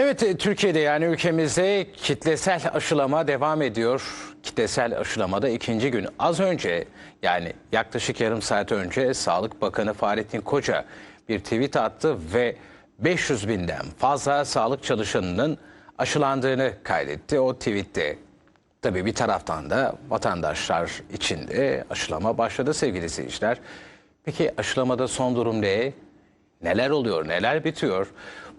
Evet e, Türkiye'de yani ülkemizde kitlesel aşılama devam ediyor. Kitlesel aşılamada ikinci gün az önce yani yaklaşık yarım saat önce Sağlık Bakanı Fahrettin Koca bir tweet attı ve 500 binden fazla sağlık çalışanının aşılandığını kaydetti. O tweette tabii bir taraftan da vatandaşlar için de aşılama başladı sevgili seyirciler. Peki aşılamada son durum ne? Neler oluyor, neler bitiyor?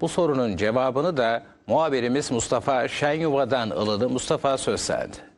Bu sorunun cevabını da muhabirimiz Mustafa Şenyuva'dan alalım. Mustafa söz sende.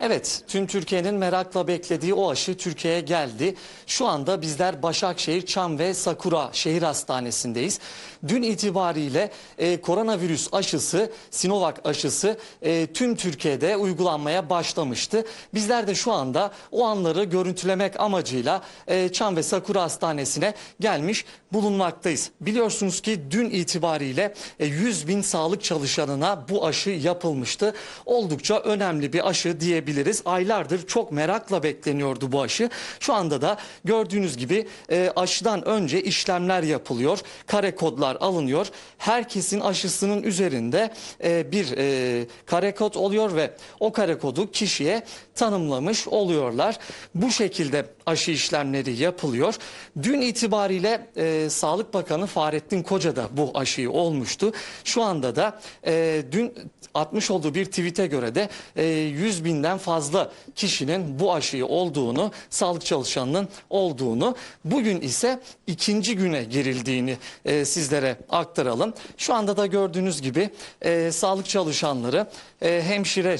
Evet, tüm Türkiye'nin merakla beklediği o aşı Türkiye'ye geldi. Şu anda bizler Başakşehir, Çam ve Sakura Şehir Hastanesi'ndeyiz. Dün itibariyle e, koronavirüs aşısı, Sinovac aşısı e, tüm Türkiye'de uygulanmaya başlamıştı. Bizler de şu anda o anları görüntülemek amacıyla e, Çam ve Sakura Hastanesi'ne gelmiş bulunmaktayız. Biliyorsunuz ki dün itibariyle e, 100 bin sağlık çalışanına bu aşı yapılmıştı. Oldukça önemli bir aşı diyebiliriz. Aylardır çok merakla bekleniyordu bu aşı. Şu anda da gördüğünüz gibi e, aşıdan önce işlemler yapılıyor. Kare kodlar alınıyor. Herkesin aşısının üzerinde e, bir e, kare kod oluyor ve o kare kodu kişiye tanımlamış oluyorlar. Bu şekilde aşı işlemleri yapılıyor. Dün itibariyle e, Sağlık Bakanı Fahrettin Koca da bu aşıyı olmuştu. Şu anda da e, dün atmış olduğu bir tweet'e göre de e, 100 binden fazla kişinin bu aşıyı olduğunu, sağlık çalışanının olduğunu, bugün ise ikinci güne girildiğini e, sizlere aktaralım. Şu anda da gördüğünüz gibi e, sağlık çalışanları, e, hemşire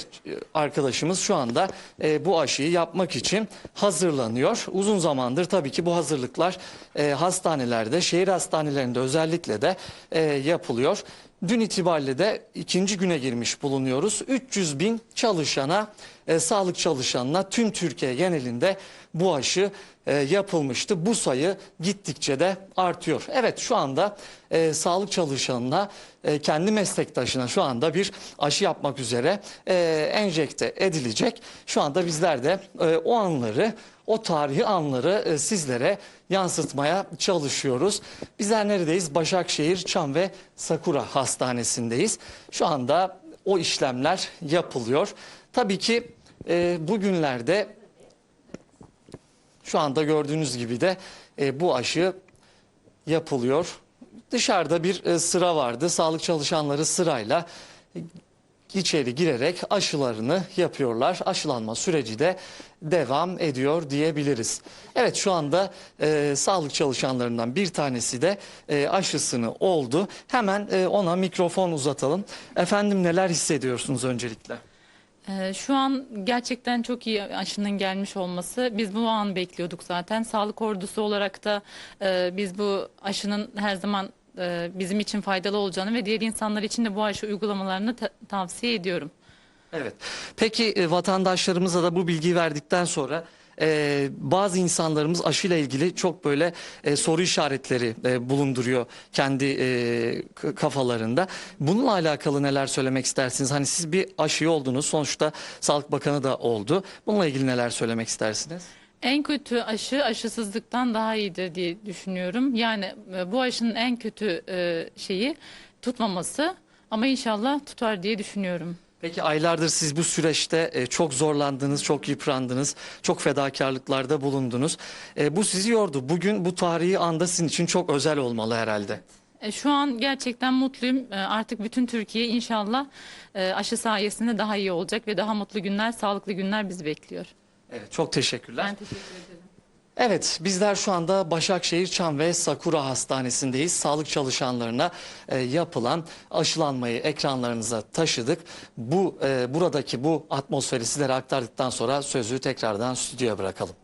arkadaşımız şu anda e, bu aşıyı yapmak için hazırlanıyor. Uzun zamandır tabii ki bu hazırlıklar e, hastanelerde, şehir hastanelerinde özellikle de e, yapılıyor. Dün itibariyle de ikinci güne girmiş bulunuyoruz. 300 bin çalışana, e, sağlık çalışanına tüm Türkiye genelinde bu aşı e, yapılmıştı. Bu sayı gittikçe de artıyor. Evet şu anda e, sağlık çalışanına, e, kendi meslektaşına şu anda bir aşı yapmak üzere e, enjekte edilecek. Şu anda bizler de e, o anları o tarihi anları e, sizlere yansıtmaya çalışıyoruz. Bizler neredeyiz? Başakşehir, Çam ve Sakura Hastanesi'ndeyiz. Şu anda o işlemler yapılıyor. Tabii ki e, bugünlerde şu anda gördüğünüz gibi de e, bu aşı yapılıyor. Dışarıda bir e, sıra vardı. Sağlık çalışanları sırayla içeri girerek aşılarını yapıyorlar. Aşılanma süreci de devam ediyor diyebiliriz. Evet şu anda e, sağlık çalışanlarından bir tanesi de e, aşısını oldu. Hemen e, ona mikrofon uzatalım. Efendim neler hissediyorsunuz öncelikle? Ee, Şu an gerçekten çok iyi aşının gelmiş olması. Biz bu an bekliyorduk zaten. Sağlık ordusu olarak da e, biz bu aşının her zaman e, bizim için faydalı olacağını ve diğer insanlar için de bu aşı uygulamalarını ta- tavsiye ediyorum. Evet. Peki e, vatandaşlarımıza da bu bilgiyi verdikten sonra e, bazı insanlarımız aşıyla ilgili çok böyle e, soru işaretleri e, bulunduruyor kendi e, kafalarında. Bununla alakalı neler söylemek istersiniz? Hani siz bir aşı oldunuz. Sonuçta Sağlık Bakanı da oldu. Bununla ilgili neler söylemek istersiniz? En kötü aşı aşısızlıktan daha iyidir diye düşünüyorum. Yani e, bu aşının en kötü e, şeyi tutmaması ama inşallah tutar diye düşünüyorum. Peki aylardır siz bu süreçte e, çok zorlandınız, çok yıprandınız, çok fedakarlıklarda bulundunuz. E, bu sizi yordu. Bugün bu tarihi anda sizin için çok özel olmalı herhalde. E, Şu an gerçekten mutluyum. E, Artık bütün Türkiye inşallah e, aşı sayesinde daha iyi olacak ve daha mutlu günler, sağlıklı günler bizi bekliyor. Evet, çok teşekkürler. Ben teşekkür ederim. Evet, bizler şu anda Başakşehir Çam ve Sakura Hastanesi'ndeyiz. Sağlık çalışanlarına e, yapılan aşılanmayı ekranlarınıza taşıdık. Bu e, buradaki bu atmosferi sizlere aktardıktan sonra sözü tekrardan stüdyoya bırakalım.